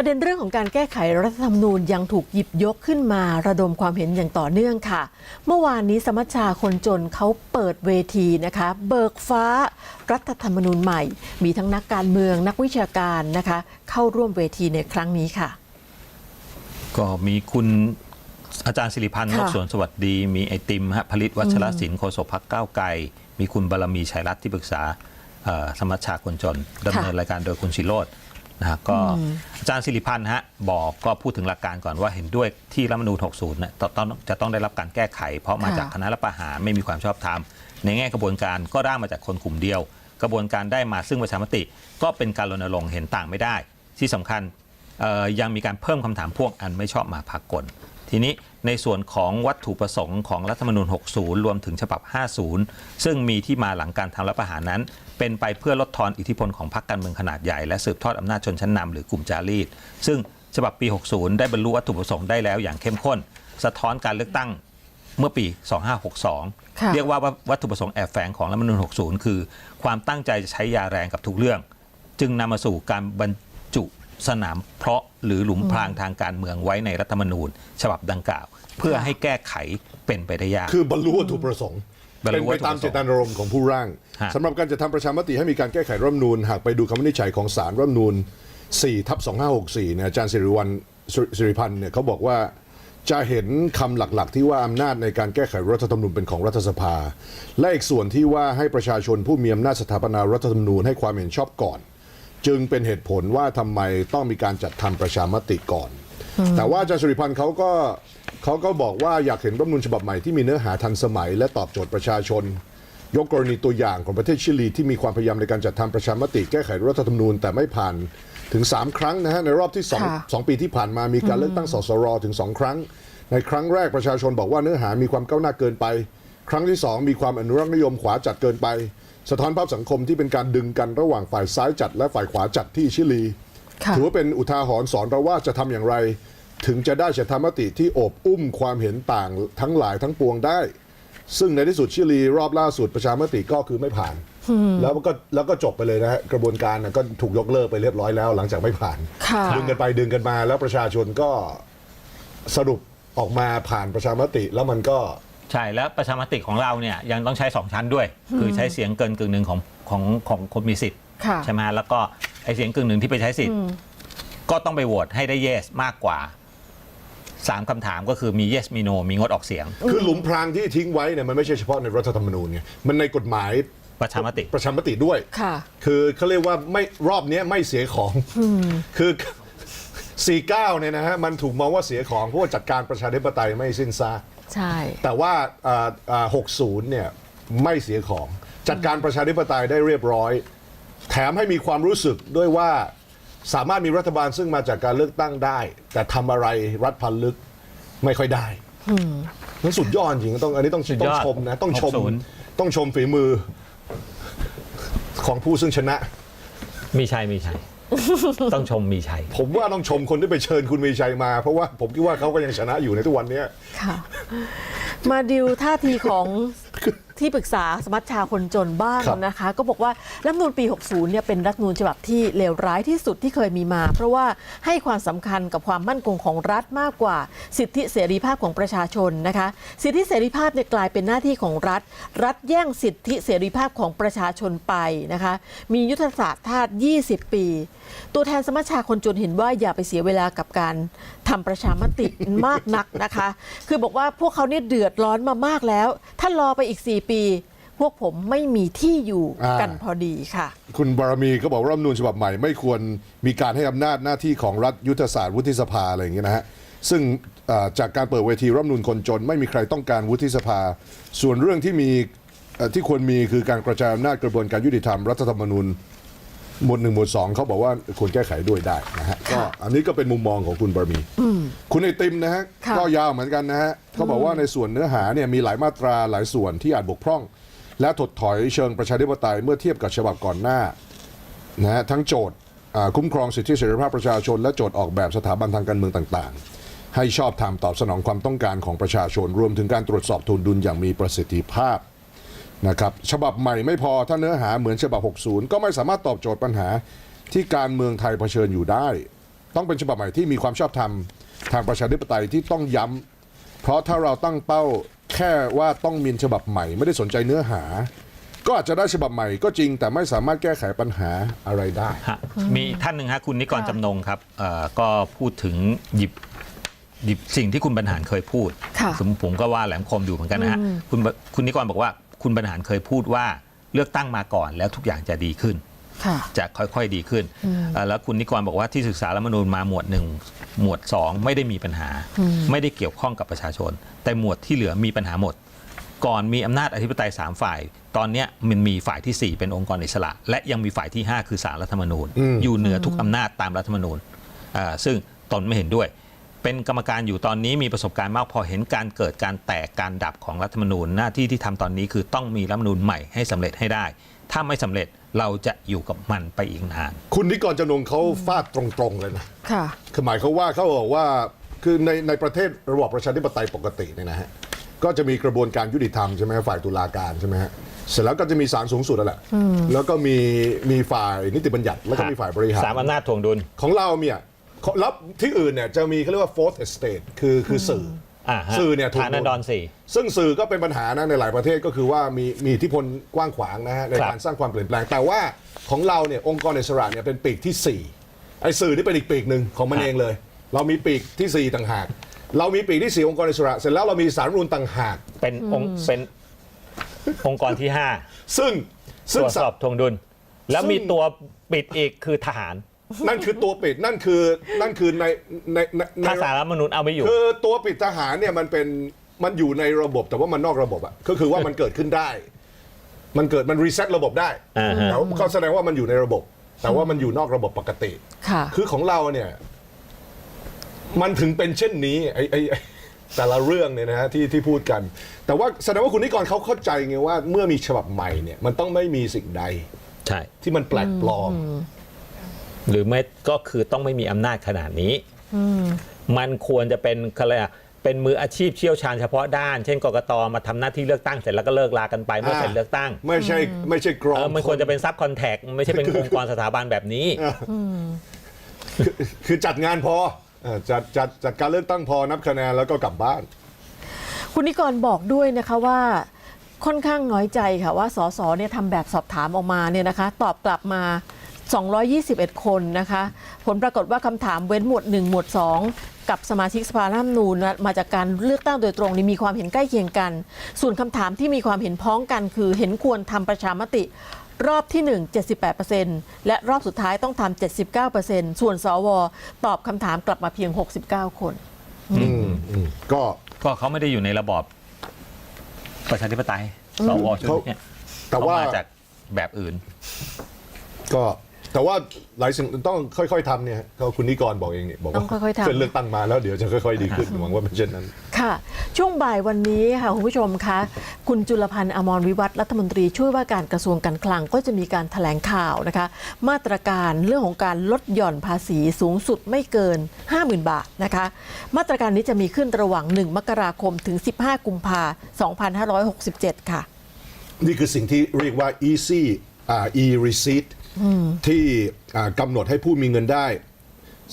ประเด็นเรื่องของการแก้ไขรัฐธรรมนูญยังถูกหยิบยกขึ้นมาระดมความเห็นอย่างต่อเนื่องค่ะ เมื่อวานนี้สมัชชาคนจนเขาเปิดเวทีนะคะ เบิกฟ้ารัฐธรรมนูญใหม่ มีทั้งนักการเมืองนักวิชาการนะคะ เข้าร่วมเวทีในครั้งนี้ค่ะ ก็มีคุณอาจารย์สิริพันธ์นค่ะกสวนสวัสดี มีไอติมฮะผลิตวัชรศิลป์โฆษกพักก้าวไกลมีคุณบารมีชัยรัตน์ที่ปรึกษาเอ่อสมัชชาคนจนดำเนินรายการโดยคุณชิโรจ นะฮะก็อาจารย์สิริพันธ์ฮะบอกก็พูดถึงหลักการก่อนว่าเห็นด้วยที่รัฐธรรมนูญ60นะตต้องจะต้องได้รับการแก้ไข เพราะมาจากคณะรัฐประหารไม่มีความชอบธรรม ในแง่กระบวนการก็ร่างมาจากคนกลุ่มเดียว กระบวนการได้มาซึ่งประชามติ ก็เป็นการรณรงค์เห็นต่างไม่ได้ ที่สำคัญเอ่อยังมีการเพิ่มคำถามพ่วงอันไม่ชอบมาพากลทีนี้ ในส่วนของวัตถุประสงค์ของรัฐธรรมนูญ 60 รวมถึงฉบับ 50 ซึ่งมีที่มาหลังการทำรัฐประหารนั้น เป็นไปเพื่อลดทอนอิทธิพลของพรรคการเมืองขนาดใหญ่ และสืบทอดอำนาจชนชั้นนำหรือกลุ่มจารีต ซึ่งฉบับปี 60 ได้บรรลุวัตถุประสงค์ได้แล้วอย่างเข้มข้น สะท้อนการเลือกตั้งเมื่อปี 2562ค่ะเรียกว่าวัตถุประสงค์แอบแฝงของรัฐธรรมนูญ 60 คือ ความตั้งใจจะใช้ยาแรงกับทุกเรื่อง จึงนำมาสู่การบรรจุ สนามเพราะหรือหลุมพรางทางการเมืองไว้ในรัฐธรรมนูญ ฉบับดังกล่าว เพื่อให้แก้ไขเป็นไปได้ยาก คือบรรลุวัตถุประสงค์บรรเป็ลุนวัไปตถุประสงค์ตามเจตนารมณ์ของผู้ร่างฮะ สำหรับการจะทำประชามติให้มีการแก้ไขรัฐธรรมนูญหากไปดูคำวินิจฉัยของศาลรัฐธรรมนูญ4ทับ2564เนี่ยอาจารย์สิริวัลสิสิริพันธ์เนี่ยเขาบอกว่าจะเห็นคำหลักๆ ที่ว่าอำนาจในการแก้ไขรัฐธรรมนูญเป็นของรัฐสภา และอีกส่วนที่ว่าให้ประชาชนผู้มีอำนาจสถาปนารัฐธรรมนูญให้ความเห็นชอบก่อน จึงเป็นเหตุผลว่าทำไมต้องมีการจัดทำประชามติก่อน แต่ว่าอาจารย์สุริพันธ์เขาก็เขาก็บอกว่าอยากเห็นรัฐธรรมนูญฉบับใหม่ที่มีเนื้อหาทันสมัย และตอบโจทย์ประชาชน ยกกรณีตัวอย่างของประเทศชิลีที่มีความพยายามในการจัดทำประชามติแก้ไขรัฐธรรมนูญแต่ไม่ผ่านถึง 3 ครั้งนะฮะในรอบที่สองค่ะ สองปีที่ผ่านมามีการเลือกตั้งสสรถึง2ครั้ง ในครั้งแรกประชาชนบอกว่าเนื้อหามีความก้าวหน้าเกินไป ครั้งที่2มีความอนุรักษ์นิยมขวาจัดเกินไป สะท้อนภาพสังคมที่เป็นการดึงกันระหว่างฝ่ายซ้ายจัด และฝ่ายขวาจัดที่ชิลี ค่ะ ถือว่าเป็นอุทาหรณ์สอนเราว่าจะทำอย่างไร ถึงจะได้ฉันธรรมติที่โอบอุ้มความเห็นต่างทั้งหลายทั้งปวงได้ ซึ่งในที่สุดชิลีรอบล่าสุดประชามติก็คือไม่ผ่าน แล้วก็แล้วก็จบไปเลยนะฮะกระบวนการน่ะก็ถูกยกเลิกไปเรียบร้อยแล้ว หลังจากไม่ผ่าน ค่ะ ดึงกันไปดึงกันมาแล้วประชาชนก็สรุปออกมาผ่านประชามติ แล้วมันก็ ใช่แล้วประชามติของเราเนี่ยยังต้องใช้ 2 ชั้นด้วย คือใช้เสียงเกินกึ่งหนึ่งของของของคนมีสิทธิ์ค่ะใช่ไหมแล้วก็ไอเสียงกึ่งหนึ่งที่ไปใช้สิทธิ์ ก็ต้องไปโหวตให้ได้ yes มากกว่า 3 คำถามก็คือมี yes มี no มีงดออกเสียง คือหลุมพรางที่ทิ้งไว้เนี่ยมันไม่ใช่เฉพาะในรัฐธรรมนูญไงมันในกฎหมายประชามติ ประชามติด้วย ค่ะ คือเขาเรียกว่าไม่รอบเนี้ยไม่เสียของคือ 49 เนี่ยนะฮะมันถูกมองว่าเสียของเพราะว่าจัดการประชาธิปไตยไม่สิ้นซาก ใช่ แต่ว่าอ่าอ่า60 เนี่ยไม่เสียของ จัดการประชาธิปไตยได้เรียบร้อย แถมให้มีความรู้สึกด้วยว่าสามารถมีรัฐบาลซึ่งมาจากการเลือกตั้งได้ แต่ทำอะไรรัฐพันลึกไม่ค่อยได้นั่นสุดยอดจริงต้องอันนี้ต้องสุดต้ยองอดชมนะต้องชม60ต้องชมฝีมือของผู้ซึ่งชนะ มีชัยมีชัย ต้องชมมีชัย ผมว่าต้องชมคนที่ไปเชิญคุณมีชัยมา เพราะว่าผมคิดว่าเขาก็ยังชนะอยู่ในทุกวันเนี้ย ค่ะ มาดิวท่าทีของ ที่ปรึกษาสมัชชาคนจนบ้างครับนะคะ ก็บอกว่ารัฐธรรมนูญปี 60 เนี่ยเป็นรัฐธรรมนูญฉบับที่เลวร้ายที่สุดที่เคยมีมา เพราะว่าให้ความสำคัญกับความมั่นคงของรัฐมากกว่า สิทธิเสรีภาพของประชาชนนะคะ สิทธิเสรีภาพเนี่ยกลายเป็นหน้าที่ของรัฐ รัฐแย่งสิทธิเสรีภาพของประชาชนไปนะคะ มียุทธศาสตร์ชาติ 20 ปี ตัวแทนสมัชชาคนจนเห็นว่าอย่าไปเสียเวลากับการทำประชามติ มากนักนะคะ คือบอกว่าพวกเขาเนี่ยเดือดร้อนมามากแล้ว ถ้ารอไปอีก 4ปี พวกผมไม่มีที่อยู่อ่ากันพอดีค่ะ คุณบารมีก็บอกว่ารัฐธรรมนูญฉบับใหม่ไม่ควรมีการให้อำนาจหน้าที่ของรัฐยุทธศาสตร์วุฒิสภาอะไรอย่างเงี้ยนะฮะซึ่งเอ่อจากการเปิดเวทีรัฐธรรมนูญคนจน ไม่มีใครต้องการวุฒิสภา ส่วนเรื่องที่มีเอ่อที่ควรมีคือการกระจายอำนาจกระบวนการยุติธรรมรัฐธรรมนูญ หมวดหนึ่งหมวดสองเขาบอกว่าควรแก้ไขด้วยได้นะฮะก็อันนี้ก็เป็นมุมมองของคุณบารมี คุณไอติมนะฮะค่ะ ก็ยาวเหมือนกันนะฮะเขาบอกว่าในส่วนเนื้อหาเนี่ยมีหลายมาตราหลายส่วนที่อาจบกพร่อง และถดถอยเชิงประชาธิปไตยเมื่อเทียบกับฉบับก่อนหน้านะฮะทั้งโจทย์อ่าคุ้มครองสิทธิเสรีภาพประชาชน และโจทย์ออกแบบสถาบันทางการเมืองต่างๆ ให้ชอบธรรมตอบสนองความต้องการของประชาชน รวมถึงการตรวจสอบทุนดุลอย่างมีประสิทธิภาพ นะครับฉบับใหม่ไม่พอถ้าเนื้อหาเหมือนฉบับ 60 ก็ไม่สามารถตอบโจทย์ปัญหาที่การเมืองไทยเผชิญอยู่ได้ ต้องเป็นฉบับใหม่ที่มีความชอบธรรมทางประชาธิปไตยที่ต้องย้ำเพราะถ้าเราตั้งเป้าแค่ว่าต้องมีฉบับใหม่ ไม่ได้สนใจเนื้อหา ก็อาจจะได้ฉบับใหม่ก็จริง แต่ไม่สามารถแก้ไขปัญหาอะไรได้ ฮะมีอีกท่านหนึ่งฮะคุณนิกรค่ะจำนงครับเอ่อก็พูดถึงหยิบหยิบสิ่งที่คุณบรรหารเคยพูดค่ะผมผมก็ว่าแหลมคมอยู่เหมือนกันนะฮะคุณคุณนิกรบอกว่า คุณบรรหารเคยพูดว่าเลือกตั้งมาก่อนแล้วทุกอย่างจะดีขึ้นค่ะจะค่อยๆดีขึ้นเอ่อแล้วคุณนิกรบอกว่าที่ศึกษารัฐธรรมนูญมาหมวดหนึ่งหมวดสองไม่ได้มีปัญหา ไม่ได้เกี่ยวข้องกับประชาชน แต่หมวดที่เหลือมีปัญหาหมด ก่อนมีอำนาจอธิปไตย 3 ฝ่าย ตอนเนี้ยมันมีฝ่ายทีสี่ 4 เป็นองค์กรอิสระ และยังมีฝ่ายที่ 5 คือสารรัฐธรรมนูญอืมอยู่เหนือทุกอำนาจตามรัฐธรรมนูญอ่าซึ่งตนไม่เห็นด้วย เป็นกรรมการอยู่ตอนนี้มีประสบการณ์มากพอเห็นการเกิดการแตกการดับของรัฐธรรมนูญหน้าที่ที่ทำตอนนี้คือต้องมีรัฐธรรมนูญใหม่ให้สำเร็จให้ได้ ถ้าไม่สำเร็จเราจะอยู่กับมันไปอีกนาน คุณนิกรจำนงเขาฟาดตรงๆเลยนะค่ะคือหมายเขามว่าเขาบอกว่าคือในในประเทศระบอบประชาธิปไตยปกติเนี่ยนะฮะก็จะมีกระบวนการยุติธรรมใช่ไหมฮะฝ่ายตุลาการใช่ไหมฮะเสร็จแล้วก็จะมีศาลสูงสุดนั่นแหละแล้วก็มีมีฝ่ายนิติบัญญัติแล้วก็มีฝ่ายบริหารสามอำนาจถ่วงดุลของเราเนี่ยของ แล้วที่อื่นเนี่ยจะมีเขาเรียกว่า fourth estate คือคือสื่อออ่าฮะสื่อเนี่ยถูกฐานันดรสี่ ซึ่งสื่อก็เป็นปัญหานะในหลายประเทศก็คือว่ามีมีอิทธิพลกว้างขวางนะฮะในครับการสร้างความเปลี่ยนแปลง แต่ว่าของเราเนี่ยองค์กรอิสระเนี่ยเป็นปีกที่ 4 ไอ้สื่อนี่เป็นอีกปีกหนึ่งของมันเองเลย เรามีปีกที่ 4 ต่างหาก เรามีปีกที่ 4 องค์กรอิสระ เสร็จแล้วเรามีสารรัฐธรรมนูนต่างหาก เป็นองค์เป็นองค์กรที่ซึ่ง5ซึ่ตงรวจสอบถ่วงดุล แล้วซึ่งมีตัวปิดอีกคือทหาร นั่นคือตัวปิดนั่นคือนั่นคือในในในในถ้าสารรัฐธรรมนูญเอาไม่อยู่ คือตัวปิดทหารเนี่ยมันเป็นมันอยู่ในระบบแต่ว่ามันนอกระบบอะก็คือว่ามันเกิดขึ้นได้ มันเกิดมันรีเซ็ตระบบได้อ่าฮะแต่ว่าก็แสดงว่ามันอยู่ในระบบ แต่ว่ามันอยู่นอกระบบปกติ ค่ะ คือของเราเนี่ย มันถึงเป็นเช่นนี้ไอ้ไอ้ไอ้แต่ละเรื่องเนี่ยนะฮะที่ที่พูดกัน แต่ว่าแสดงว่าคุณนิกรเขาเข้าใจไงว่า เมื่อมีฉบับใหม่เนี่ย มันต้องไม่มีสิ่งใดใช่ ที่มันแปลกปลอม หรือไม่ก็คือต้องไม่มีอำนาจขนาดนี้ มันควรจะเป็นอะไรอะเป็นมืออาชีพเชี่ยวชาญเฉพาะด้าน เช่นกกตมาทำหน้าที่เลือกตั้งเสร็จแล้วก็เลิกลากันไปเมื่อเสร็จเลือกตั้งไม่ใช่ไม่ใช่กรองเออมันควรจะเป็นซับคอนแทคไม่ใช่เป็นองค์กรสถาบันแบบนี้ คือคือจัดงานพอเออจัดจัดจัดการเลือกตั้งพอนับคะแนนแล้วก็กลับบ้าน คุณนิกรบอกด้วยนะคะว่าค่อนข้างน้อยใจค่ะว่าสสเนี่ยทำแบบสอบถามออกมาเนี่ยนะคะ ตอบกลับมา 221 คนนะคะ ผลปรากฏว่าคำถามเว้นหมวด 1 หมวด 2 กับสมาชิกสภาร่างนูนนะมาจากการเลือกตั้งโดยตรงนี่มีความเห็นใกล้เคียงกัน ส่วนคำถามที่มีความเห็นพ้องกัน คือเห็นควรทำประชามติรอบที่ 1 78%และรอบสุดท้ายต้องทำ79%ส่วนสวตอบคำถามกลับมาเพียง 69 คน อืมอืมก็ก็เขาไม่ได้อยู่ในระบอบประชาธิปไตยสวชุดเนี้ยแต่ว่าเขมาจากแบบอื่น ก็ แต่ว่าหลายสิ่งต้องค่อย ๆทำเนี่ยก็คุณนิกรบอกเองเนี่ยบอกว่าต้องค่อยๆทำ เส้นเลือกตั้งมาแล้วเดี๋ยวจะค่อยๆดีขึ้นหวังว่าเป็นเช่นนั้น ค่ะ ช่วงบ่ายวันนี้ค่ะคุณผู้ชมคะคุณจุลพันธ์อมรวิวัฒน์รัฐมนตรีช่วยว่าการกระทรวงการคลังก็จะมีการถแถลงข่าวนะคะ มาตรการเรื่องของการลดหย่อนภาษีสูงสุดไม่เกิน 50,000 บาทนะคะ มาตรการนี้จะมีขึ้นระหว่าง 1 มกราคมถึง 15 กุมภา2567 ค่ะ นี่คือสิ่งที่เรียกว่า easy อ่า e receipt ที่อ่ากำหนดให้ผู้มีเงินได้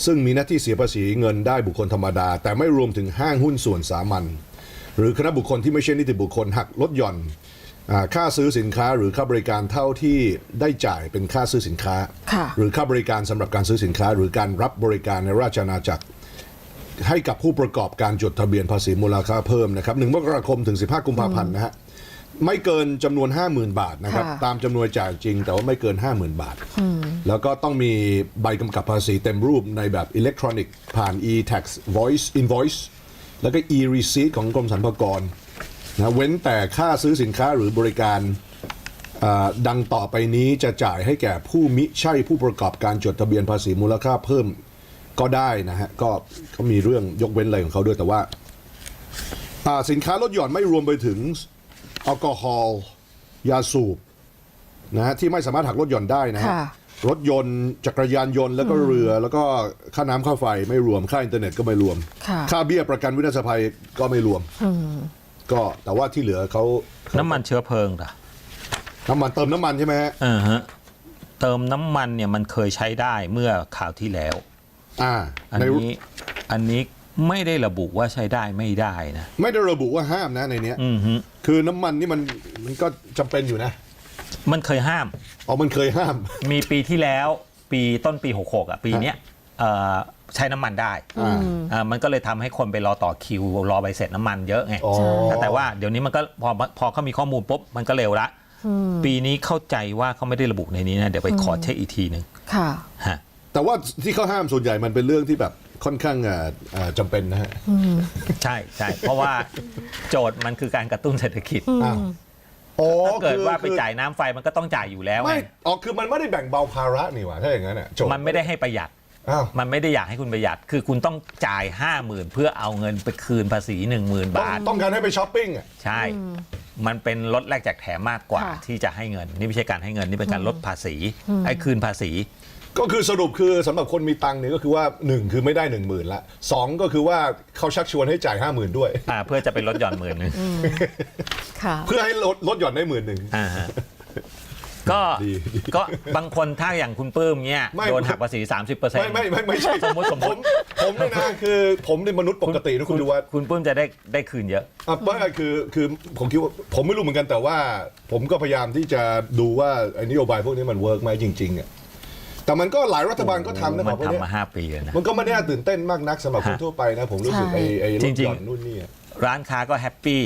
ซึ่งมีหน้าที่เสียภาษีเงินได้บุคคลธรรมดา แต่ไม่รวมถึงห้างหุ้นส่วนสามัญหรือคณะบุคคลที่ไม่ใช่นิติบุคคลหักลดหย่อนอาค่าซื้อสินค้าหรือค่าบริการเท่าที่ได้จ่ายเป็นค่าซื้อสินค้าค่ะหรือค่าบริการสำหรับการซื้อสินค้า หรือการรับบริการในราชอาณาจักร ให้กับผู้ประกอบการจดทะเบียนภาษีมูลค่าเพิ่มนะครับ1มกราคมถึง 15 กุมภาพันธ์นะฮะ ไม่เกินจำนวน 50,000 บาทนะครับ ค่ะ ตามจำนวนจ่ายจริง แต่ว่าไม่เกิน 50,000 บาท แล้วก็ต้องมีใบกำกับภาษีเต็มรูปในแบบอิเล็กทรอนิกส์ผ่าน e-tax voice invoice แล้วก็ e-receipt ของกรมสรรพากรนะเว้นแต่ค่าซื้อสินค้าหรือบริการอ่าดังต่อไปนี้จะจ่ายให้แก่ผู้มิใช่ผู้ประกอบการจดทะเบียนภาษีมูลค่าเพิ่มก็ได้นะฮะก็เขามีเรื่องยกเว้นอะไรของเขาด้วยแต่ว่า อ่าสินค้าลดหย่อนไม่รวมไปถึง แอลกอฮอล์ยาสูบนะฮะที่ไม่สามารถหักลดหย่อนได้นะฮะค่ะ รถยนต์จักรยานยนต์แล้วก็เรือ แล้วก็ค่าน้ำค่าไฟไม่รวมค่าอินเทอร์เน็ตก็ไม่รวม ค่ะ ค่าเบี้ยประกันวินาศภัยก็ไม่รวม ก็แต่ว่าที่เหลือเขาน้ำมันเชื้อเพลิงล่ะน้ำมันเติมน้ำมันใช่ไหมฮะเออฮะเติมน้ำมันเนี่ยมันเคยใช้ได้เมื่อข่าวที่แล้ว อ่าอันในนี้อันนี้ ไม่ได้ระบุว่าใช้ได้ไม่ได้นะไม่ได้ระบุว่าห้ามนะในเนี้ยอือฮึคือน้ำมันนี่มันมันก็จำเป็นอยู่นะมันเคยห้าม อ๋อมันเคยห้าม มีปีที่แล้วปีต้นปี 66อะปีเนี้ยเอ่อใช้น้ำมันได้อ่า อ่ามันก็เลยทำให้คนไปรอต่อคิว รอใบเสร็จน้ำมันเยอะไง อ๋อ แต่ว่าเดี๋ยวนี้มันก็พอพอเขามีข้อมูลปุ๊บ มันก็เร็วละ ปีนี้เข้าใจว่าเขาไม่ได้ระบุในนี้นะ เดี๋ยวไปขอเช็คอีกทีหนึ่งค่ะ ฮะแต่ว่าที่เขาห้ามส่วนใหญ่มันเป็นเรื่องที่แบบ ค่อนข้างอ่าอ่าจำเป็นนะฮะใช่ใช่เพราะว่าโจทย์มันคือการกระตุ้นเศรษฐกิจ อ้าวอ๋อถ้าเกิดคือว่าไปคือจ่ายน้ำไฟมันก็ต้องจ่ายอยู่แล้วไงไม่อ๋อคือมันไม่ได้แบ่งเบาภาระนี่หว่าถ้าอย่างนั้นอะโจทย์มันไม่ได้ให้ประหยัด อ้าว มันไม่ได้อยากให้คุณประหยัด คือคุณต้องจ่าย 5 0,000 เพื่อเอาเงินไปคืนภาษี 10,000 ต้องบาท ต้องการให้ไปช้อปปิ้งอะใช่ มันเป็นลดแลกแจกแถมมากกว่าค่ะ ที่จะให้เงิน นี่ไม่ใช่การให้เงิน นี่เป็นการลดภาษี ไอ้คืนภาษี ก็คือสรุปคือสำหรับคนมีตังค์เนี่ยก็คือว่าหนึ่งคือไม่ได้หนึ่งหมื่นละสองก็คือว่าเขาชักชวนให้จ่ายห้าหมื่นด้วย อ่า เพื่อจะไปลดหย่อนหมื่นหนึงค่ะ เพื่อให้ลดลดหย่อนได้หมื่นหนึ่ง อ่าฮะ ก็ดีดี ก็บางคนถ้าอย่างคุณปื้มเนี่ยไม่ โดนหักภาษี 30%ไม่ไม่ไม่ไม่ใช่สมมุติสมมุผติมผมเนี่ยนะคือผมเป็นมนุษย์ปกตินะคุณดูว่าคุณปื้มจะได้ได้คืนเยอะ อะไม่คือคือผมคิดว่าผมไม่รู้เหมือนกันแต่ว่า ผมก็พยายามที่จะดูว่าไอ้นโยบายพวกนี้มันเวิร์กไหมจริงๆอะแต่มันก็หลายรัฐบาลก็ทำนะมัแบบพวกเนี้ยทำมา5 ปีแล้วนะ มันก็ไม่ได้น่าตื่นเต้นมากนักสำหรับคนฮะทั่วไปนะ ผมรู้สึกใช่ไอ้ไอ้ลจดริหงๆย่อนนู่นนี่อะร้านค้าก็แฮปปี้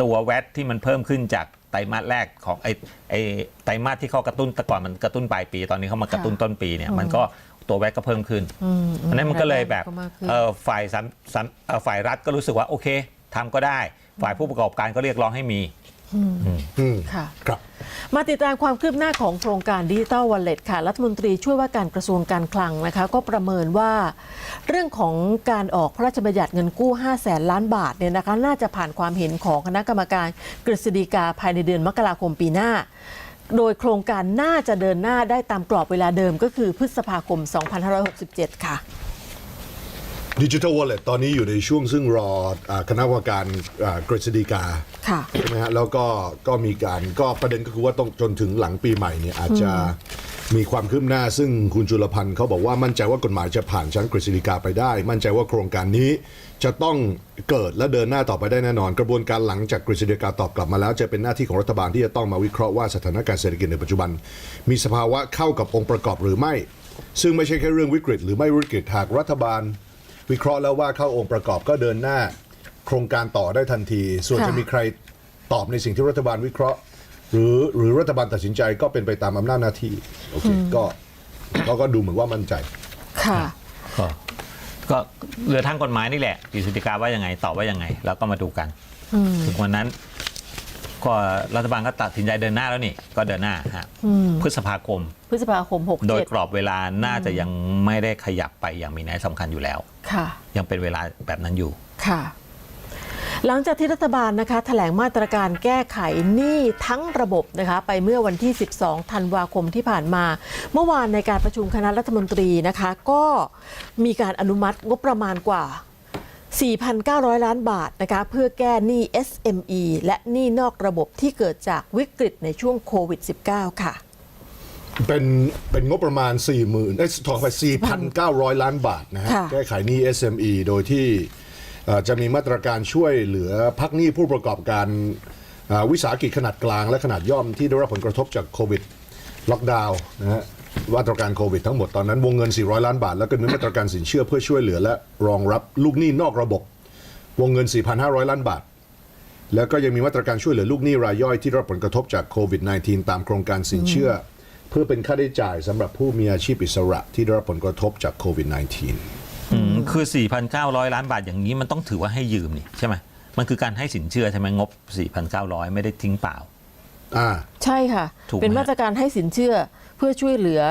ตัวแวตที่มันเพิ่มขึ้นจาก ไตรมาสแรกของไอ้ไอ้ไตรมาสที่เขากระตุ้นแต่ก่อนมันกระตุ้นปลายปี ตอนนี้เขามากระตุ้นต้นปีเนี่ยมันก็ตัวแวตก็เพิ่มขึ้นอันนั้นมันก็เลยแบบก็มากขึ้นเออฝ่ายสัมสัมเอ่อฝ่ายรัฐก็รู้สึกว่าโอเคทำก็ได้ ฝ่ายผู้ประกอบการก็เรียกร้องให้มี อืมค่ะ ครับ มาติดตามความคืบหน้าของโครงการดิจิ t a ลว a ลเล็ตค่ะ รัฐมนตรีช่วยว่าการกระทรวงการคลังนะคะ ก็ประเมินว่าเรื่องของการออกพระราชบัญญัติเงินกู้ 5 0 0แสนล้านบาทเนี่ยนะคะน่าจะผ่านความเห็นของคณะกรรมการกฤษฎีกาภายในเดือนมกราคมปีหน้า โดยโครงการน่าจะเดินหน้าได้ตามกรอบเวลาเดิมก็คือพฤษภาคม 2567 ค่ะดิจิทัลวอลเล็ตตอนนี้อยู่ในช่วงซึ่งรออาคณะกรรมการอ่ากฤษฎีกา ค่ะใช่ไหมฮะแล้วก็ก็มีการก็ประเด็นก็คือว่าต้องจนถึงหลังปีใหม่เนี่ยอาจจะมีความคืบหน้าซึ่งคุณจุลพันธ์เขาบอกว่ามั่นใจว่ากฎหมายจะผ่านชั้นกฤษฎีกาไปได้ มั่นใจว่าโครงการนี้จะต้องเกิดและเดินหน้าต่อไปได้แน่นอน กระบวนการหลังจากกฤษฎีกาตอบกลับมาแล้ว จะเป็นหน้าที่ของรัฐบาลที่จะต้องมาวิเคราะห์ว่าสถานการณ์เศรษฐกิจในปัจจุบัน มีสภาวะเข้ากับองค์ประกอบหรือไม่ ซึ่งไม่ใช่แค่เรื่องวิกฤต หรือไม่วิกฤตหากรัฐบาล วิเคราะห์แล้วว่าเข้าองค์ประกอบก็เดินหน้า โครงการต่อได้ทันที ส่วนค่ะจะมีใครตอบในสิ่งที่รัฐบาลวิเคราะห์ หรือหรือรัฐบาลตัดสินใจก็เป็นไปตามอำนาจหน้าที่โอเคก็เขาก็ดูเหมือนว่ามั่นใจ ค่ะ ก็ก็เหลือทางกฎหมายนี่แหละกฤษฎีกาว่ายังไงตอบว่ายังไง แล้วก็มาดูกันถึงวันนั้น ก็รัฐบาลก็ตัดสินใจเดินหน้าแล้วนี่ ก็เดินหน้าฮะพฤษภาคม พฤษภาคม โดย67กรอบเวลาน่าจะยังไม่ได้ขยับไปอย่างมีนัยสำคัญอยู่แล้วค่ะ ยังเป็นเวลาแบบนั้นอยู่ ค่ะ หลังจากที่รัฐบาลนะคะแถลงมาตรการแก้ไขหนี้ทั้งระบบนะคะไปเมื่อวันที่ 12 ธันวาคมที่ผ่านมา เมื่อวานในการประชุมคณะรัฐมนตรีนะคะก็มีการอนุมัติงบประมาณกว่า 4,900 ล้านบาทนะคะเพื่อแก้หนี้ SME และหนี้นอกระบบที่เกิดจากวิกฤตในช่วงโควิด -19 ค่ะ เป็นเป็นงบประมาณ 4 0 0 0 0ได้ถอนไป4,900 ล้านบาทนะฮะค่ะแก้ไขหนี้ SME โดยที่เอ่อ จะมีมาตรการช่วยเหลือพักหนี้ผู้ประกอบการเอ่อวิสาหกิจขนาดกลางและขนาดย่อมที่ได้รับผลกระทบจากโควิดล็อกดาวน์นะฮะมาตรการโควิดทั้งหมดตอนนั้นวงเงิน 400 ล้านบาท แล้วก็มีมาตรการสินเชื่อเพื่อช่วยเหลือและรองรับลูกหนี้นอกระบบ วงเงิน 4,500 ล้านบาท แล้วก็ยังมีมาตรการช่วยเหลือลูกหนี้รายย่อยที่ได้รับผลกระทบจากโควิด -19 ตามโครงการสินเชื่ออเพื่อเป็นค่าใช้จ่ายสำหรับผู้มีอาชีพอิสระที่ได้รับผลกระทบจากโควิด -19 อืม คือ 4,900 ล้านบาทอย่างนี้มันต้องถือว่าให้ยืมนี่ใช่ไหมมันคือการให้สินเชื่อใช่ไหมงบ 4,900 ไม่ได้ทิ้งเปล่า อ่า ใช่ค่ะ ถูกไหม เป็นมาตรการให้สินเชื่อเพื่อช่วยเหลือ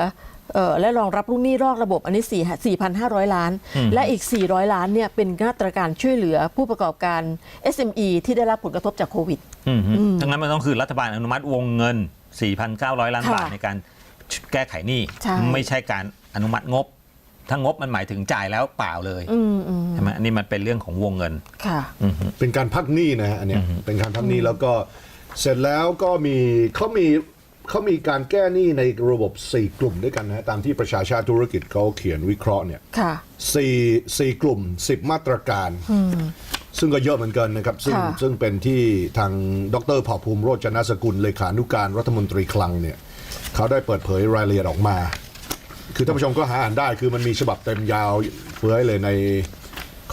เอ่อและรองรับลูกหนี้รอกระบบอันนี้4 4,500 ล้าน และอีก 400 ล้านเนี่ยเป็นมาตรการช่วยเหลือผู้ประกอบการ SME ที่ได้รับผลกระทบจากโควิด อืมฮึดังนั้นมันต้องคือรัฐบาลอนุมัติวงเงิน 4,900 ล้านค่ะบาทในการแก้ไขหนี้ ใช่ ไม่ใช่การอนุมัติงบ ถ้างบมันหมายถึงจ่ายแล้วเปล่าเลยอืมอืมใช่ไหมอันนี้มันเป็นเรื่องของวงเงิน ค่ะเป็นการพักหนี้นะฮะอันเนี้ยเป็นการพักหนี้แล้วก็เสร็จแล้วก็มีเขามีเขามีการแก้หนี้ในระบบ 4 กลุ่มด้วยกันนะฮะตามที่ประชาชาติธุรกิจเขาเขียนวิเคราะห์เนี่ยค่ะ สี่สี่กลุ่ม 10 มาตรการ ซึ่งก็เยอะเหมือนกันนะครับ ซึ่งค่ะ ซึ่งเป็นที่ทางดรเผ่าภูมิโรจนสกุลเลขานุการรัฐมนตรีคลังเนี่ยเขาได้เปิดเผยรายละเอียดออกมา คือท่านผู้ชมก็หาอ่านได้คือมันมีฉบับเต็มยาวเฟื้อยเลยใน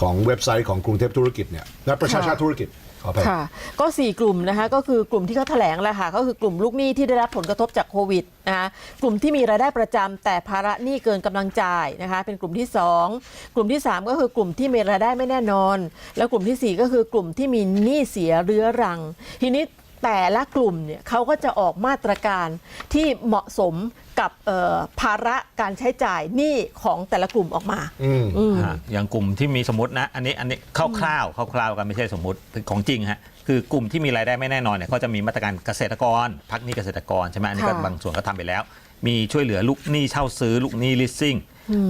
ของเว็บไซต์ของกรุงเทพธุรกิจเนี่ยและประชาชาติธุรกิจขอไปค่ะ ก็ 4 กลุ่มนะคะ ก็คือกลุ่มที่เขาแถลงแหละค่ะ ก็คือกลุ่มลูกหนี้ที่ได้รับผลกระทบจากโควิดนะคะ กลุ่มที่มีรายได้ประจำแต่ภาระหนี้เกินกำลังจ่ายนะคะ เป็นกลุ่มที่ 2 กลุ่มที่ 3 ก็คือกลุ่มที่มีรายได้ไม่แน่นอน แล้วกลุ่มทีสี่ 4 ก็คือกลุ่มที่มีหนี้เสียเรื้อรัง ทีนี้ แต่ละกลุ่มเนี่ยเขาก็จะออกมาตรการที่เหมาะสมกับเอ่อภาระการใช้จ่ายหนี้ของแต่ละกลุ่มออกมาอืมฮะอย่างกลุ่มที่มีสมมตินะ อันนี้อันนี้คร่าวๆคร่าวๆกันไม่ใช่สมมติเป็นของจริงฮะคือกลุ่มที่มีรายได้ไม่แน่นอนเนี่ยก็จะมีมาตรการเกษตรกร พักหนี้เกษตรกรใช่ไหมอันนี้ก็ค่ะบางส่วนก็ทำไปแล้ว มีช่วยเหลือลูกหนี้เช่าซื้อลูกหนี้ leasing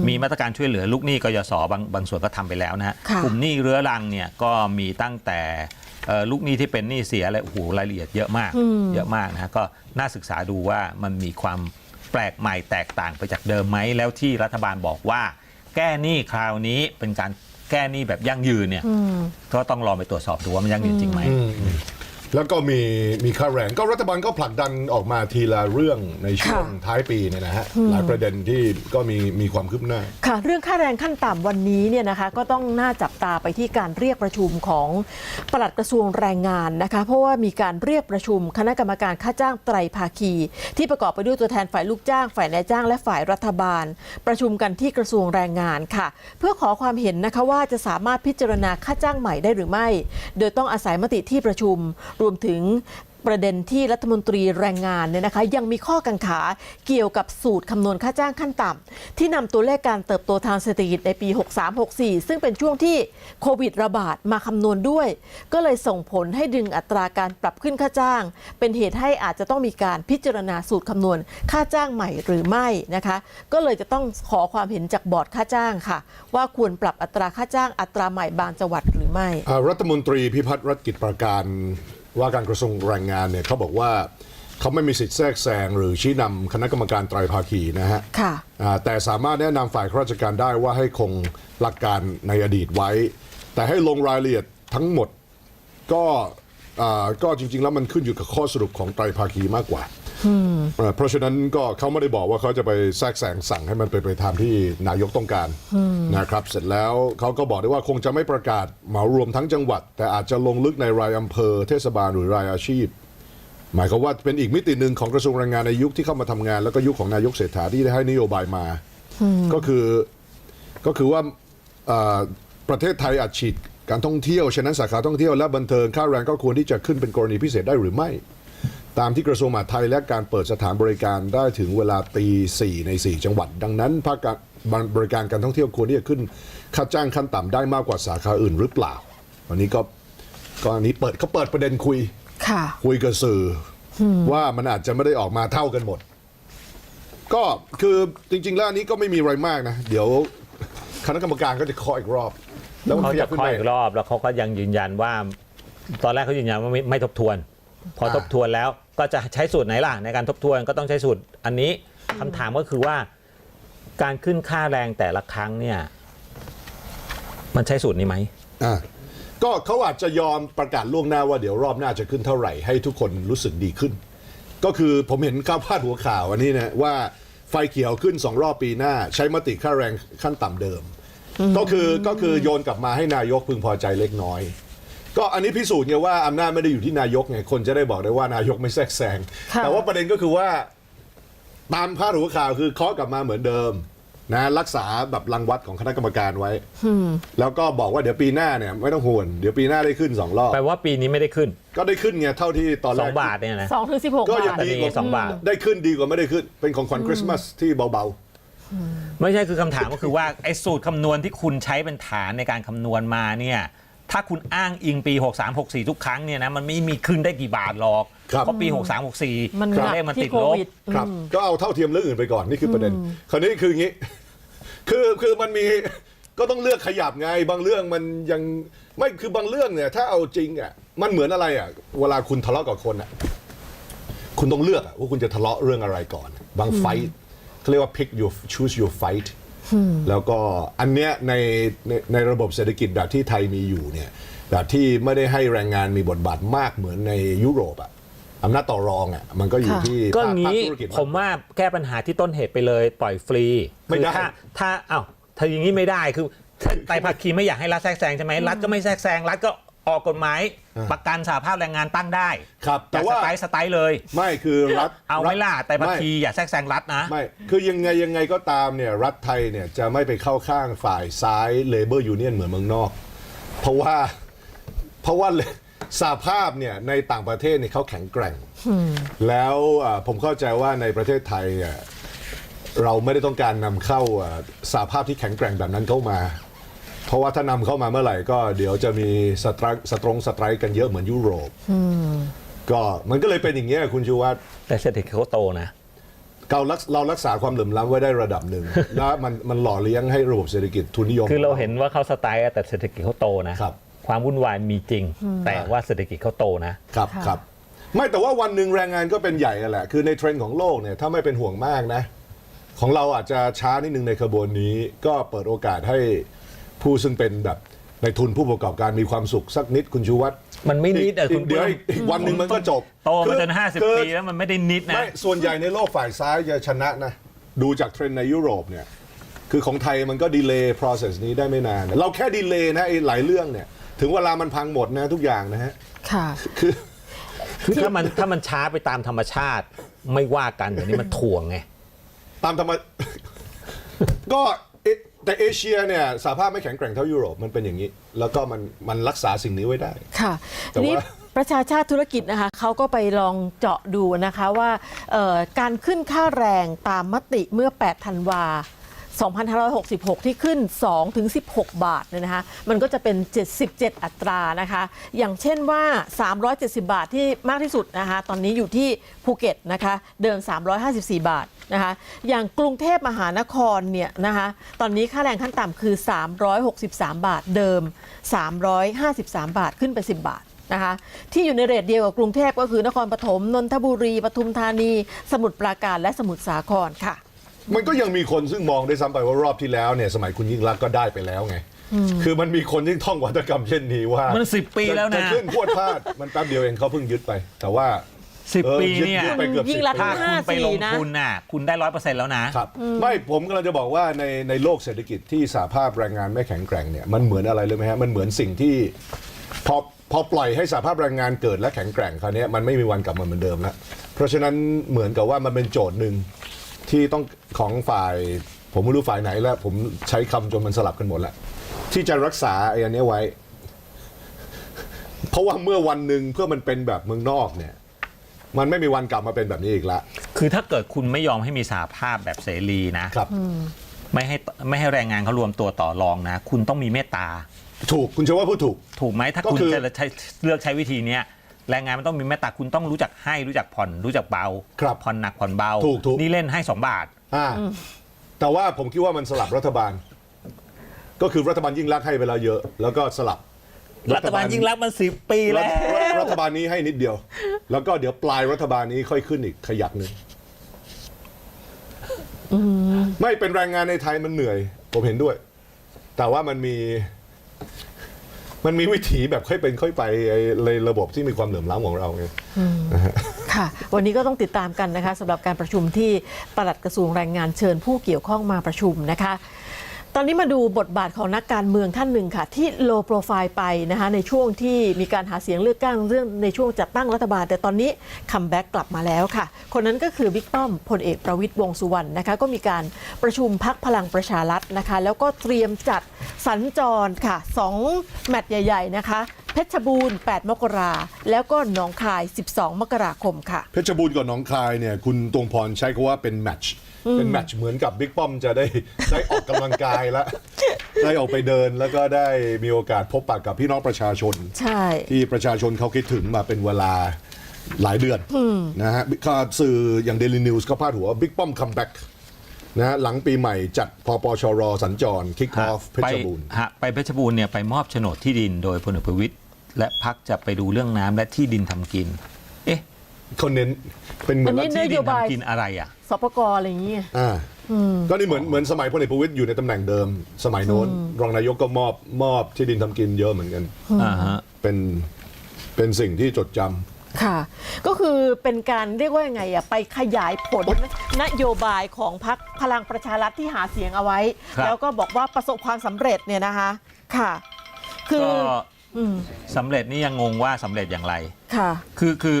มีมาตรการช่วยเหลือลูกหนี้กยศบางบางส่วนก็ทำไปแล้วนะฮะค่ะกลุ่มหนี้เรื้อรังเนี่ยก็มีตั้งแต่เอ่อ ลูกหนี้ที่เป็นหนี้เสียอะไรโอ้โหรายละเอียดเยอะมาก เยอะมากนะฮะก็น่าศึกษาดูว่ามันมีความแปลกใหม่แตกต่างไปจากเดิมไหมแล้วที่รัฐบาลบอกว่า แก้หนี้คราวนี้เป็นการแก้หนี้แบบยั่งยืนเนี่ยก็ต้องรอไปตรวจสอบดูว่ามันยั่งยืนจริงไหม แล้วก็มีมีค่าแรงก็รัฐบาลก็ผลักดันออกมาทีละเรื่องในช่วงค่ะท้ายปีเนี่ยนะฮะหลายประเด็นที่ก็มีมีความคืบหน้า ค่ะ เรื่องค่าแรงขั้นต่ำวันนี้เนี่ยนะคะก็ต้องน่าจับตาไปที่การเรียกประชุมของปลัดกระทรวงแรงงานนะคะเพราะว่ามีการเรียกประชุมคณะกรรมการค่าจ้างไตรภาคี ที่ประกอบไปด้วยตัวแทนฝ่ายลูกจ้าง ฝ่ายนายจ้าง และฝ่ายรัฐบาล ประชุมกันที่กระทรวงแรงงานค่ะ เพื่อขอความเห็นนะคะว่าจะสามารถพิจารณาค่าจ้างใหม่ได้หรือไม่ โดยต้องอาศัยมติที่ประชุมรวมถึง ประเด็นที่รัฐมนตรีแรงงานเนี่ยนะคะยังมีข้อกังขาเกี่ยวกับสูตรคำนวณค่าจ้างขั้นต่ำที่นำตัวเลขการเติบโตทางเศรษฐกิจในปี 63-64 ซึ่งเป็นช่วงที่โควิดระบาดมาคำนวณด้วย ก็เลยส่งผลให้ดึงอัตราการปรับขึ้นค่าจ้าง เป็นเหตุให้อาจจะต้องมีการพิจารณาสูตรคำนวณค่าจ้างใหม่หรือไม่นะคะ ก็เลยจะต้องขอความเห็นจากบอร์ดค่าจ้างค่ะ ว่าควรปรับอัตราค่าจ้างอัตราใหม่บางจังหวัดหรือไม่ รัฐมนตรีพิพัฒน์รัฐกิจประการว่าการกระทรวงแรงงานเนี่ยเขาบอกว่าเขาไม่มีสิทธิ์แทรกแซงหรือชี้นำคณะกรรมการไตรภาคีนะฮะค่ะ อ่าแต่สามารถแนะนำฝ่ายข้าราชการได้ว่าให้คงหลักการในอดีตไว้ แต่ให้ลงรายละเอียดทั้งหมดก็อ่าก็จริง ๆ แล้วมันขึ้นอยู่กับข้อสรุปของไตรภาคีมากกว่าเอ่อเพราะฉะนั้นก็เขาไม่ได้บอกว่าเขาจะไปแทรกแซงสั่งให้มันเป็นไปตามที่นายกต้องการนะครับ เสร็จแล้วเขาก็บอกได้ว่าคงจะไม่ประกาศเหมารวมทั้งจังหวัด แต่อาจจะลงลึกในรายอำเภอเทศบาลหรือรายอาชีพ หมายความว่าเป็นอีกมิติหนึ่งของกระทรวงแรงงานในยุคที่เข้ามาทำงาน แล้วก็ยุคของนายกเศรษฐาที่ได้ให้นโยบายมาก็คือก็คือว่าเอ่อประเทศไทยอัดฉีดการท่องเที่ยว ฉะนั้นสาขาท่องเที่ยวและบันเทิงค่าแรงก็ควรที่จะขึ้นเป็นกรณีพิเศษได้หรือไม่ ตามที่กระทรวงมหาดไทยและการเปิดสถานบริการได้ถึงเวลาตีสี่ใน 4 จังหวัด ดังนั้นภาคการบริการการท่องเที่ยวควรที่จะขึ้น ค่าจ้างขั้นต่ำได้มากกว่าสาขาอื่นหรือเปล่า วันนี้ก็ก็อันนี้เปิดเขาเปิดประเด็นคุย ค่ะ คุยกับสื่ออว่ามันอาจจะไม่ได้ออกมาเท่ากันหมด ก็คือจริง ๆ แล้วอันนี้ก็ไม่มีอะไรมากนะ เดี๋ยวคณะกรรมการก็จะเคาะอีกรอบ แล้วมันเขาขยัจะบขึ้นคอไป ยอีกรอบแล้วเขาก็ยังยืนยันว่า ตอนแรกเขายืนยันว่าไม่ไม่ทบทวน พอทบทวนแล้วก็จะใช้สูตรไหนล่ะในการทบทวนก็ต้องใช้สูตร อันนี้คำถามก็คือว่า การขึ้นค่าแรงแต่ละครั้งเนี่ย มันใช้สูตรนี้ไหม อะ ก็เขาอาจจะยอมประกาศล่วงหน้าว่าเดี๋ยวรอบหน้าจะขึ้นเท่าไหร่ให้ทุกคนรู้สึกดีขึ้น ก็คือผมเห็นข้าวพาดหัวข่าวอันนี้นะว่าไฟเขียวขึ้นสองรอบปีหน้า ใช้มติค่าแรงขั้นต่ำเดิม ก็คือก็คือโยนกลับมาให้นายกพึงพอใจเล็กน้อย ก็อันนี้พิสูจน์ไงว่าอำนาจไม่ได้อยู่ที่นายกไงคนจะได้บอกได้ว่านายกไม่แทรกแซงค่ะแต่ว่าประเด็นก็คือว่าตามพาดหัวข่าวคือเคาะกลับมาเหมือนเดิม นะรักษาแบบรังวัดของคณะกรรมการไว้ แล้วก็บอกว่าเดี๋ยวปีหน้าเนี่ยไม่ต้องห่วงเดี๋ยวปีหน้าได้ขึ้นสองรอบ แปลว่าปีนี้ไม่ได้ขึ้น ก็ได้ขึ้นไงเท่าที่ตอนแรสอกงบาทเนี่ยนะ สองถึงสิบหกก็บายังท ดีกว่าสองบาท ได้ขึ้นดีกว่าไม่ได้ขึ้น เป็นของขวัญคริสต์มาสที่เบา ไม่ใช่คือคำถามก็คือว่าไอ้สูตรคำนวณที่คุณใช้เป็นฐานในการคำนวณมาเนี่ย ถ้าคุณอ้างอิงปี 63 64 ทุกครั้งเนี่ยนะมันไม่มีขึ้นได้กี่บาทหรอกครับ เพราะปี 63 64มันตัวหนักเลขมันที่ติดโคลบวิดๆครับ ก็เอาเท่าเทียมเรื่องอื่นไปก่อนนี่คือประเด็น คราวนี้คืออย่างนี้ คือคือมันมี ก็ต้องเลือกขยับไง บางเรื่องมันยังไม่คือบางเรื่องเนี่ย ถ้าเอาจริงอะมันเหมือนอะไรอะเวลาคุณทะเลาะกับคนอะคุณต้องเลือกอะว่าคุณจะทะเลาะเรื่องอะไรก่อน บางไฟท์เขาเรียกว่า pick your choose your fight แล้วก็อันเนี้ยในในในระบบเศรษฐกิจแบบที่ไทยมีอยู่เนี่ยแบบที่ไม่ได้ให้แรงงานมีบทบาทมากเหมือนในยุโรปอะอำนาจต่อรองอะมันก็อยู่ค่ะที่ก็ภาคงี้ภาคธุรกิจผมว่าแก้ปัญหาที่ต้นเหตุไปเลยปล่อยฟรีไม่ได้ คือถ้าถ้าอ้าวถ้าอย่างนี้ไม่ได้คือถ้าไตรภาคีไม่อยากให้รัฐแทรกแซงใช่ไหมรัฐก็ไม่แทรกแซงรัฐก็ ออกกฎหมายประกันสหภาพแรงงานตั้งได้ครับอแต่ยากสว่าไตล์สไตล์เลย ไม่คือรัฐเอาไหม่ล่ะไตรภาไม่คีอย่าแทรกแซงรัฐนะไม่คือยังไงยังไงก็ตามเนี่ยรัฐไทยเนี่ยจะไม่ไปเข้าข้างฝ่ายซ้ายเลเบอร์ยูเนียนเหมือนเมืองนอก เพราะว่าเพราะว่าสาภาพเนี่ยในต่างประเทศเนี่ยเขาแข็งแกร่ง แล้วอ่าผมเข้าใจว่าในประเทศไทยอะเราไม่ได้ต้องการนำเข้าอ่าสาภาพที่แข็งแกร่งแบบนั้นเข้ามา เพราะว่าถ้านำเข้ามาเมื่อไหร่ก็เดี๋ยวจะมีสตรัคสตรงสไตรค์กันเยอะเหมือนยุโรปก็มันก็เลยเป็นอย่างเงี้ยคุณชูวัฒน์แต่เศรษฐกิจเขาโตนะเรารักเรารักษาความเหลื่อมล้ำไว้ได้ระดับหนึ่ง แล้วมันมันหล่อเลี้ยงให้ระบบเศรษฐกิจทุนนิยม คือเราเห็นว่าเขาสไตล์อะแต่เศรษฐกิจเขาโตนะครับ ความวุ่นวายมีจริง แต่ว่าเศรษฐกิจเขาโตนะครับค่ะครับ ไม่แต่ว่าวันหนึ่งแรงงานก็เป็นใหญ่อะแหละ คือในเทรนด์ของโลกเนี่ยถ้าไม่เป็นห่วงมากนะ ของเราอาจจะช้านิดนึงในขบวนนี้ ก็เปิดโอกาสให้ ผู้ซึ่งเป็นแบบในทุนผู้ประกอบการมีความสุขสักนิดคุณชูวัฒน์มันไม่นิดอะอีกคุณเดี๋ยวอีกอีกวันหนึ่งมันก็จบโตมาจนคือห้าสิบคือปีแล้วมันไม่ได้นิดนะไม่ส่วนใหญ่ในโลกฝ่ายซ้ายจะชนะนะ ดูจากเทรนด์ในยุโรปเนี่ย คือของไทยมันก็ดีเลย์ process นี้ได้ไม่นาน เราแค่ดีเลย์นะไอ้หลายเรื่องเนี่ย ถึงเวลามันพังหมดนะทุกอย่างนะฮะค่ะคือคือถ้ามันถ้ามันช้าไปตามธรรมชาติไม่ว่ากันเดี๋ยวนี้มันถ่วงไงตามธรรมก็เอ แต่เอเชียเนี่ยสหภาพไม่แข็งแกร่งเท่ายุโรปมันเป็นอย่างนี้ แล้วก็มันมันรักษาสิ่งนี้ไว้ได้ ค่ะแต่ทีนี้ว่า ประชาชาติธุรกิจนะคะเขาก็ไปลองเจาะดูนะคะว่าเอ่อการขึ้นค่าแรงตามมติเมื่อ 8 ธันวา 2566 ที่ขึ้น 2 ถึง 16 บาทเนี่ยนะคะมันก็จะเป็น 77 อัตรานะคะ อย่างเช่นว่า 370 บาทที่มากที่สุดนะคะ ตอนนี้อยู่ที่ภูเก็ตนะคะ เดิม 354 บาท นะคะอย่างกรุงเทพมหานครเนี่ยนะคะตอนนี้ค่าแรงขั้นต่ำคือ 363 บาทเดิม 353 บาทขึ้นไป 10 บาทนะคะที่อยู่ในเรทเดียวกับกรุงเทพก็คือนครปฐมนนทบุรีปทุมธานี สมุทรปราการและสมุทรสาครค่ะ มันก็ยังมีคนซึ่งมองได้ซ้ำไปว่ารอบที่แล้วเนี่ยสมัยคุณยิ่งรักษณ์ก็ได้ไปแล้วไง คือมันมีคนที่ท่องวัฒกรรมเช่นนี้ว่ามัมัน10ปีแล้วนะ จะขึ้นพรวดพลาด มันแป๊บเดียวเองเขาเพิ่งยึดไป แต่ว่า สิบเออปียึดเนี่ยยึดไปเกือบยิ่สิงบรักษณ์ปีถ้าคุณไปลงทุนน่ะ คุณได้ร้อยเปอร์เซ็นต์แล้วนะ ครับไม่ผมกำลังจะบอกว่าในในโลกเศรษฐกิจที่สหภาพแรงงานไม่แข็งแกร่งเนี่ยมันเหมือนอะไรเลยไหมฮะมันเหมือนสิ่งที่พอพอปล่อยให้สหภาพแรงงานเกิดและแข็งแกร่งคราวเนี้ยมันไม่มีวันกลับมาเหมือนเดิมแล้วเพราะฉะนั้นเหมือนกับว่ามันเป็นโจทย์หนึ่งที่ต้องของฝ่าย ผมไม่รู้ฝ่ายไหนแล้ว ผมใช้คำจนมันสลับกันหมดแล้วที่จะรักษาไอ้อันเนี้ยไว้ เพราะว่าเมื่อวันหนึ่งเพื่อมันเป็นแบบเมืองนอกเนี่ย มันไม่มีวันกลับมาเป็นแบบนี้อีกละคือถ้าเกิดคุณไม่ยอมให้มีสหภาพแบบเสรีนะครับ ไม่ให้ไม่ให้แรงงานเขารวมตัวต่อรองนะ คุณต้องมีเมตตา ถูกคุณเชื่อว่าพูดถูก ถูกไหมถ้าก็คุณคือ จะใช้เลือกใช้วิธีเนี้ยแรงงานมันต้องมีเมตตาคุณต้องรู้จักให้รู้จักผ่อนรู้จักเบาครับผ่อนหนักผ่อนเบาถูกถูก นี่เล่นให้สองบาท อ่าแต่ว่าผมคิดว่ามันสลับรัฐบาล ก็คือรัฐบาลยิ่งรักษณ์ให้ไปแล้วเยอะ แล้วก็สลับรัฐบาลยิ่งรักษณ์มันสิบปีรัแล้ฐวรัฐรัฐบาลนี้ให้นิดเดียว แล้วก็เดี๋ยวปลายรัฐบาลนี้ค่อยขึ้นอีกขยักหนึ่งไม่เป็นแรงงานในไทยมันเหนื่อย ผมเห็นด้วย แต่ว่ามันมี มันมีวิถีแบบค่อยเป็นค่อยไปไอ้ในระบบที่มีความเหลื่อมล้ำของเราไงค่ะ วันนี้ก็ต้องติดตามกันนะคะสำหรับการประชุมที่ปลัดกระทรวงแรงงานเชิญผู้เกี่ยวข้องมาประชุมนะคะต อนนี้มาดูบทบาทของนักการเมืองท่านหนึ่งค่ะ ที่โลโปรไฟล์ไปนะคะในช่วงที่มีการหาเสียงเลือกตั้งเรื่องในช่วงจัดตั้งรัฐบาล แต่ตอนนี้คัมแบ็กกลับมาแล้วค่ะ คนนั้นก็คือบิ๊กป้อมพลเอกประวิตยวงสุวรรณนะคะก็มีการประชุมพักพลังประชารัฐนะคะ แล้วก็เตรียมจัดสัญจรค่ะสองแมตช์ใหญ่ ๆ นะคะ ชรบูรณ์ 8 มกราแล้วก็หนองคาย 12 มกราคมค่ะ เพชรบูรณ์กับหนองคายเนี่ยคุณตวงพรใช้คำว่าเป็นแมตช์เป็นแมตช์เหมือนกับบิ๊กป้อมจะได้ได้ออกกำลังกายแล้ว ได้ออกไปเดินแล้วก็ได้มีโอกาสพบปะกับพี่น้องประชาชน ใช่ ที่ประชาชนเขาคิดถึงมาเป็นเวลาหลายเดือนนะฮะก็สื่ออย่างเดลินิวส์ก็พาดหัวบิ๊กป้อมคัมแบ็กนะฮะหลังปีใหม่จัดพปชรสัญจร คิกออฟเพไปชรบูรณ์ฮะไปเพชรบูรณ์เนี่ยไปมอบโฉนดที่ดินโดยพลเอกประวิตย และพักจะไปดูเรื่องน้ำและที่ดินทำกิน เอ๊ะเขาเน้นเป็นเหมือนอันนี้ว่าที่นดิโยนบายทำกินอะไรอะ สปกอะไรอย่างเงี้ยอ่าก็นี่เหมือนเหมือนสมัยพลเอกประวิตยอยู่ในตำแหน่งเดิม สมัยโน้น รองนายกก็มอบมอบที่ดินทำกินเยอะเหมือนกัน อ่าฮะ เป็นเป็นสิ่งที่จดจำ ค่ะ ก็คือเป็นการเรียกว่ายังไงอะไปขยายผลนโยบายของพรรคพลังประชารัฐที่หาเสียงเอาไว้ ครับ แล้วก็บอกว่าประสบความสำเร็จเนี่ยนะคะ ค่ะ คือ ก็ อืมสำเร็จนี่ยังงงว่าสำเร็จอย่างไร ค่ะ คือคือ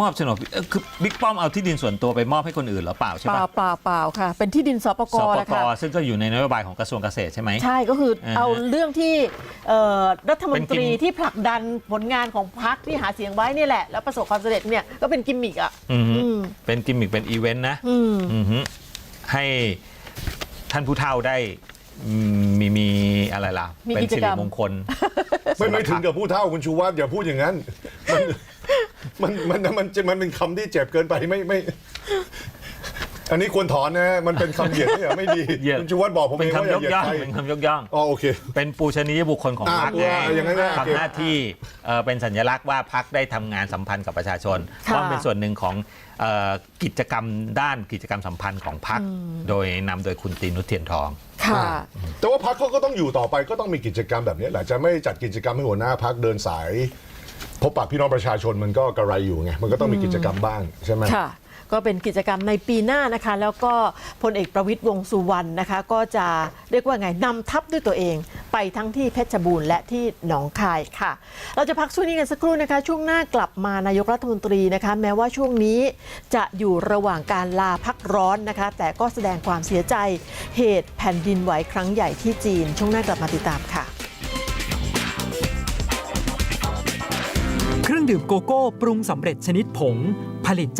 มอบโฉนดเอ่อคือบิ๊กป้อมเอาที่ดินส่วนตัวไปมอบให้คนอื่นหรือเปล่าใช่เปล่าปะเปล่าเปล่าค่ะ เป็นที่ดินสปกสปแหละกค่ะซึ่งก็อยู่ในนโยบายของกระทรวงเกษตรใช่ไหม ใช่ก็คืออ่าฮะเอาเรื่องที่เอ่อรัฐมนตรีเป็นกิม ที่ผลักดันผลงานของพรรคที่หาเสียงไว้เนี่ยแหละ แล้วประสบความสำเร็จเนี่ยก็เป็นกิมมิกอะ อือฮึอืม เป็นกิมมิคเป็นอีเวนต์นะอืม อือฮึให้ท่านผู้เฒ่าได้ อืมมีมีอะไรล่ะ มีเป็นกิจสิกรริรม มงคลไม่ไม่ถึงกับผู้เท่าคุณชูวัฒน์อย่าพูดอย่างนั้น มันมันมันมันมันเป็นคำที่เจ็บเกินไปไม่ไม่ อันนี้ควรถอนนะมันเป็นคำเหยียดเนี่ยไม่ดีเหยียด คุณชูวัฒน์บอกผมเป็เอนงว่าคำอยย่ากเหยียดย่องใครเป็นคำยกย่อง อ๋อโอเค เป็นปูชนียบุคคลของอ่าพรรคตัวไงอย่างนั้นนะโอเค ทำหน้าที่เอ่อเป็นสัญลักษณ์ว่าพรรคได้ทำงานสัมพันธ์กับประชาชนค่ะต้องเป็นส่วนหนึ่งของเอ่อกิจกรรมด้านกิจกรรมสัมพันธ์ของพรรคโดยนำโดยคุณตีนุชเทียนทอง ค่ะ แต่ว่าพักเขาก็ต้องอยู่ต่อไปก็ต้องมีกิจกรรมแบบนี้แหละจะไม่จัดกิจกรรมให้หัวหน้าพักเดินสาย พบปะพี่น้องประชาชนมันก็กระไรอยู่ไงมันก็ต้องมีกิจกรรมบ้างใช่ไหม ค่ะ ก็เป็นกิจกรรมในปีหน้านะคะ แล้วก็พลเอกประวิตยวงสุวรรณนะคะ ก็จะเรียกว่าไงนำทัพด้วยตัวเอง ไปทั้งที่เพชรบูรณ์และที่หนองคายค่ะ เราจะพักช่วงนี้กันสักครู่นะคะ ช่วงหน้ากลับมานายกรัฐมนตรีนะคะ แม้ว่าช่วงนี้จะอยู่ระหว่างการลาพักร้อนนะคะ แต่ก็แสดงความเสียใจเหตุแผ่นดินไหวครั้งใหญ่ที่จีน ช่วงหน้ากลับมาติดตามค่ะเครื่องดื่มโกโก้ปรุงสำเร็จชนิดผง ผลิตจาก